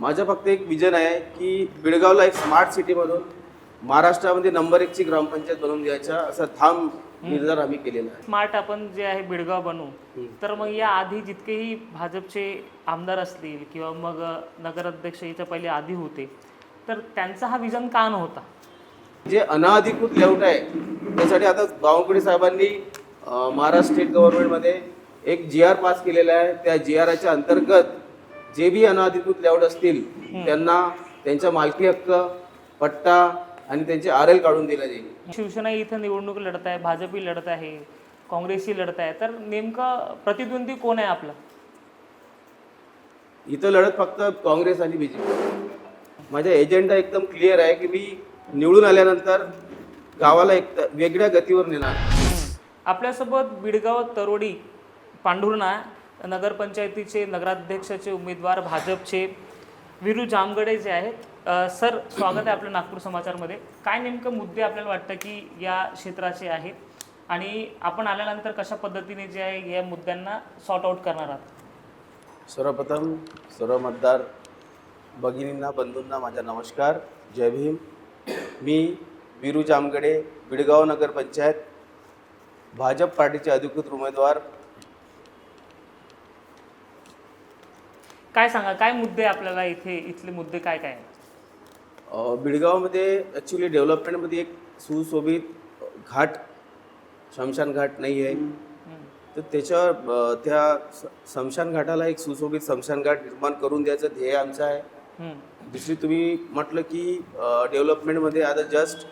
माझं फक्त एक विजन आहे की बिडगावला एक स्मार्ट सिटी म्हणून महाराष्ट्रामध्ये नंबर एकची ग्रामपंचायत बनवून द्यायचा असा ठाम निर्धार आम्ही केलेला आहे. स्मार्ट आपण जे आहे बिडगाव बनवू. तर मग या आधी जितकेही भाजपचे आमदार असतील किंवा मग नगराध्यक्ष याच्या पहिले आधी होते तर त्यांचा हा विजन का नव्हता? जे अनाधिकृत लेआउट आहे त्यासाठी आता बावनकुळे साहेबांनी महाराष्ट्र स्टेट गव्हर्नमेंटमध्ये एक जी आर पास केलेला आहे. त्या जी आरच्या अंतर्गत जे बी अनाधिकृत लेआउट असतील त्यांना त्यांचा मालकी हक्क पट्टा आणि त्यांचे आर एल काढून दिला जाईल. शिवसेना इथं निवडणूक लढत आहे भाजपही लढत आहे काँग्रेसही लढत आहे. तर नेमकं प्रतिद्वंदी कोण आहे आपलं? इथं लढत फक्त काँग्रेस आणि बीजेपी माझा एजेंडा एकदम क्लिअर आहे की मी निवडून आल्यानंतर गावाला एक वेगळ्या गतीवर नेणार. आपल्यासोबत बिडगाव तरोडी पांढुर्णा नगरपंचायतीचे नगराध्यक्षाचे उमेदवार भाजपचे. विरू जामगडे जे आहेत सर स्वागत आहे आपलं नागपूर समाचारमध्ये. काय नेमकं मुद्दे आपल्याला वाटतं की या क्षेत्राचे आहेत? आणि आपण आल्यानंतर कशा पद्धतीने जे आहे या मुद्द्यांना सॉर्ट आउट करणार आहात? सर्वप्रथम सर्व मतदार भगिनींना बंधूंना माझा नमस्कार. जय भीम. मी विरू जामगडे बिडगाव नगरपंचायत भाजप पार्टीचे अधिकृत उमेदवार काय सांगा काय मुद्दे आपल्याला इथे इथले मुद्दे काय काय आहेत? बिडगावमध्ये ॲक्च्युली डेव्हलपमेंटमध्ये एक सुशोभित घाट शमशान घाट नाही आहे तर त्याच्यावर त्या स्मशान घाटाला एक सुशोभित स्मशान घाट निर्माण करून द्यायचं ध्येय आमचं आहे. दुसरी तुम्ही म्हटलं की डेव्हलपमेंटमध्ये आता जस्ट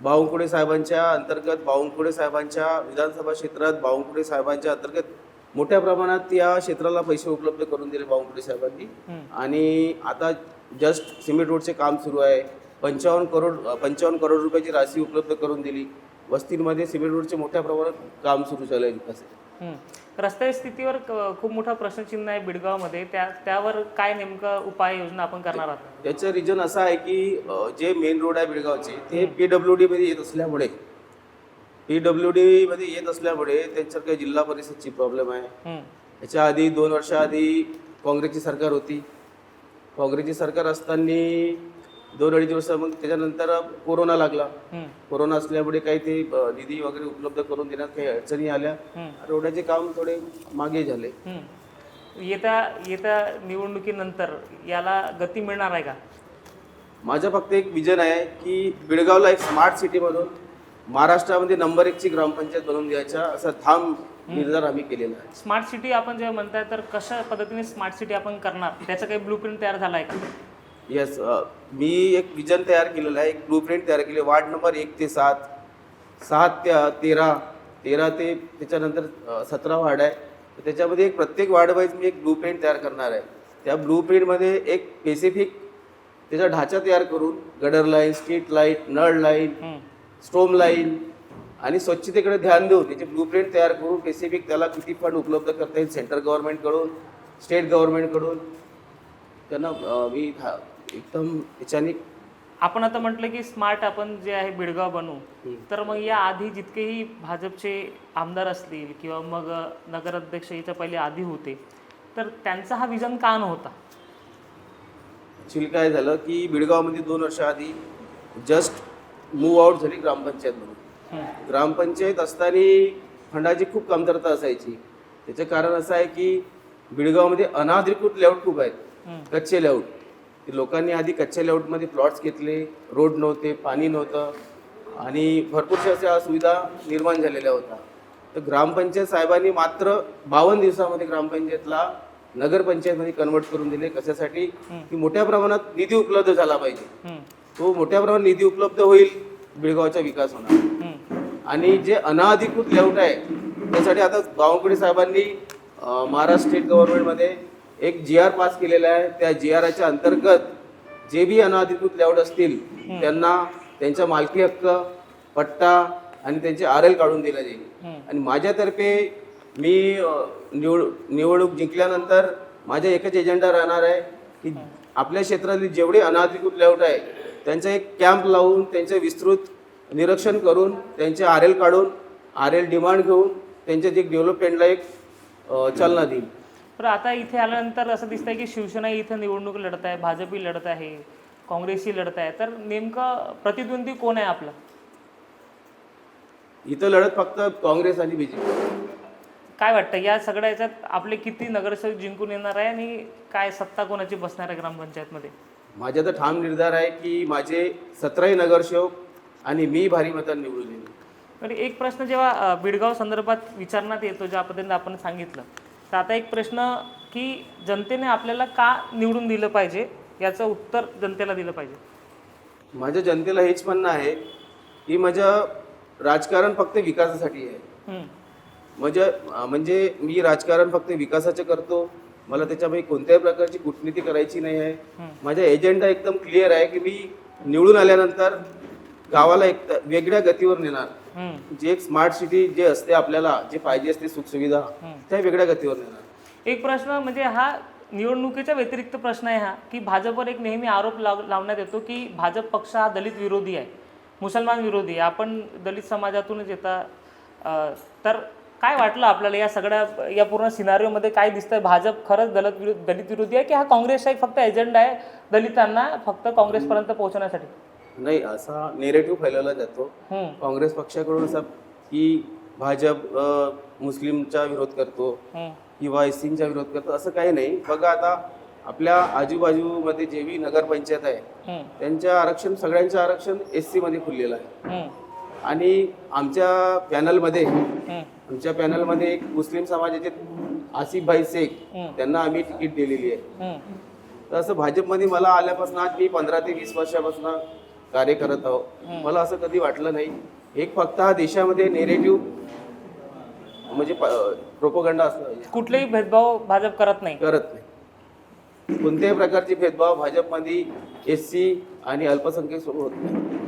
बावनकुळे साहेबांच्या अंतर्गत बावनकुळे साहेबांच्या विधानसभा क्षेत्रात बावनकुळे साहेबांच्या अंतर्गत मोठ्या प्रमाणात या क्षेत्राला पैसे उपलब्ध करून दिले बावनकुळे साहेबांनी. आणि आता जस्ट सिमेंट रोडचे काम सुरू आहे. पंचावन्न करोड पंचावन्न करोड रुपयाची राशी उपलब्ध करून दिली. वस्तींमध्ये सिमेंट रोडचे मोठ्या प्रमाणात काम सुरू झालं आहे. रस्त्याच्या स्थितीवर क- खूप मोठा प्रश्नचिन्ह आहे बिडगावमध्ये. त्या त्यावर काय नेमकं उपाययोजना आपण करणार आहात? त्याचं रिजन असं आहे की अ, जे मेन रोड आहे बेळगावचे ते पी डब्ल्यू डीमध्ये येत असल्यामुळे पी डब्ल्यू डीमध्ये येत असल्यामुळे त्यांच्यावर काही जिल्हा परिषदची प्रॉब्लेम आहे. याच्या आधी दोन वर्षाआधी काँग्रेसची सरकार होती. काँग्रेसची सरकार असताना दोन अडीच वर्ष मग त्याच्यानंतर कोरोना लागला. कोरोना असल्यामुळे काही ते निधी वगैरे उपलब्ध करून देण्यात काही अडचणी आल्या. रोडाचे काम थोडे मागे झाले. येत्या येत्या निवडणुकीनंतर याला गती मिळणार आहे का? माझं फक्त एक विजन आहे की बिडगावला एक स्मार्ट सिटी म्हणून महाराष्ट्रामध्ये नंबर एकची ग्रामपंचायत बनवून द्यायचा असा ठाम निर्धार आम्ही केलेला आहे. स्मार्ट सिटी आपण जेव्हा म्हणताय तर कशा पद्धतीने स्मार्ट सिटी आपण करणार? त्याचा काही ब्लू प्रिंट तयार झाला आहे का येस मी एक विजन तयार केलेलं आहे एक ब्लू प्रिंट तयार केली. वार्ड नंबर एक ते सात सात ते तेरा तेरा ते त्याच्यानंतर सतरा वार्ड आहे. तर त्याच्यामध्ये एक प्रत्येक वार्ड वाईज मी एक ब्लू प्रिंट तयार करणार आहे. त्या ब्लू प्रिंटमध्ये एक स्पेसिफिक त्याचा ढाचा तयार करून गडर लाईन स्ट्रीट लाइट नळ लाईन स्ट्रोम लाईन आणि स्वच्छतेकडे ध्यान देऊन त्याची ब्लू प्रिंट तयार करून स्पेसिफिक त्याला किती फंड उपलब्ध करता येईल सेंट्रल गव्हर्नमेंटकडून स्टेट गव्हर्नमेंटकडून त्यांना मी एकदम याच्याने आपण आता म्हटलं की स्मार्ट आपण जे आहे बिडगाव बनवू. तर मग या आधी जितकेही भाजपचे आमदार असतील किंवा मग नगराध्यक्ष याच्या पहिले आधी होते तर त्यांचा हा विजन का नव्हता? ॲक्च्युली काय झालं की बिडगावमध्ये दोन वर्षाआधी जस्ट मूव आउट झाली ग्रामपंचायत म्हणून. ग्रामपंचायत असताना फंडाची खूप कमतरता असायची. त्याचं कारण असं आहे की बिडगावमध्ये अनाधिकृत लेआउट खूप आहेत. कच्चे लेआउट लोकांनी आधी कच्च्या लेआउटमध्ये प्लॉट्स घेतले रोड नव्हते पाणी नव्हतं आणि भरपूरशा अशा सुविधा निर्माण झालेल्या होत्या. तर ग्रामपंचायत साहेबांनी मात्र बावन्न दिवसामध्ये ग्रामपंचायतला नगरपंचायतमध्ये कन्वर्ट करून दिले. कशासाठी? की मोठ्या प्रमाणात निधी उपलब्ध झाला पाहिजे. तो मोठ्या प्रमाणात निधी उपलब्ध होईल बिळगावचा विकास होणार. आणि जे अनाधिकृत लेआउट आहे त्यासाठी आता बावनकुळे साहेबांनी महाराष्ट्र स्टेट गव्हर्नमेंटमध्ये एक जी आर पास केलेला आहे. त्या जी आरच्या अंतर्गत जे बी अनाधिकृत लेआउट असतील त्यांना त्यांचा मालकी हक्क पट्टा आणि त्यांचे आर एल काढून दिला जाईल. आणि माझ्यातर्फे मी निवड निवडणूक जिंकल्यानंतर माझा एकच एजेंडा राहणार आहे की आपल्या क्षेत्रातील जेवढे अनाधिकृत लेआउट आहे त्यांचा एक कॅम्प लावून त्यांचे विस्तृत निरीक्षण करून त्यांचे आर एल काढून आर एल डिमांड घेऊन त्यांच्या जे डेव्हलपमेंटला एक चालना देईल. पण आता इथे आल्यानंतर असं दिसतंय की शिवसेना इथं निवडणूक लढत आहे भाजपही लढत आहे काँग्रेसही लढत आहे. तर नेमकं प्रतिद्वंदी कोण आहे आपलं? इथं लढत फक्त काँग्रेस आणि बीजेपी काय वाटतं? या सगळ्या याच्यात आपले किती नगरसेवक जिंकून येणार आहे आणि काय सत्ता कोणाची बसणार आहे ग्रामपंचायतमध्ये? माझा तर ठाम निर्धार आहे की माझे सतराही नगरसेवक आणि मी भारी मतांनी निवडून येईल आणि एक प्रश्न जेव्हा बिडगाव संदर्भात विचारण्यात येतो ज्या पद्धतीने आपण सांगितलं तर आता एक प्रश्न की जनतेने आपल्याला का निवडून दिलं पाहिजे? याचं उत्तर जनतेला दिलं पाहिजे. माझ्या जनतेला हेच म्हणणं आहे की माझं राजकारण फक्त विकासासाठी आहे. म्हणजे म्हणजे मी राजकारण फक्त विकासाचं करतो मला त्याच्यामध्ये कोणत्याही प्रकारची कूटनीती करायची नाही आहे. माझा एजेंडा एकदम क्लिअर आहे की मी निवडून आल्यानंतर गावाला एक वेगळ्या गतीवर नेणार. जे एक स्मार्ट सिटी जे असते आपल्याला जे पाहिजे असते सुखसुविधा त्या वेगळ्या गतीवर नेणार. एक प्रश्न म्हणजे हा निवडणुकीच्या व्यतिरिक्त प्रश्न आहे हा की भाजपवर एक नेहमी आरोप लाव लावण्यात येतो की भाजप पक्ष हा दलित विरोधी आहे मुसलमान विरोधी आहे. आपण दलित समाजातूनच येता तर काय वाटलं आपल्याला या सगळ्या या पूर्ण सिनारिओमध्ये काय दिसतंय? भाजप खरंच दलित विरोध दलित विरोधी आहे की हा काँग्रेसचा एक फक्त एजेंडा आहे दलितांना फक्त काँग्रेसपर्यंत पोहोचवण्यासाठी? नाही असा नेरेटिव्ह फैलावला जातो. काँग्रेस पक्षाकडून असं की भाजप मुस्लिमचा विरोध करतो किंवा एससींचा विरोध करतो असं काही नाही. बघा आता आपल्या आजूबाजूमध्ये जे बी नगरपंचायत आहे त्यांचं आरक्षण सगळ्यांचं आरक्षण एसमध्ये खुललेलं आहे. आणि आमच्या पॅनलमध्ये आमच्या पॅनलमध्ये एक मुस्लिम समाजाचे आसिफभाई शेख हम्म. त्यांना आम्ही तिकीट दिलेली आहे. तर असं भाजपमध्ये मला आल्यापासून आज मी पंधरा ते वीस वर्षापासून कार्य करत आहो. मला असं कधी वाटलं नाही. एक फक्त हा देशामध्ये नेरेटिव्ह म्हणजे प्रोपोगंडा पाहिजे. कुठलेही भेदभाव भाजप करत नाही. करत नाही. कोणत्याही प्रकारचे भेदभाव भाजपमध्ये एस सी आणि अल्पसंख्याक सोबत होत नाही.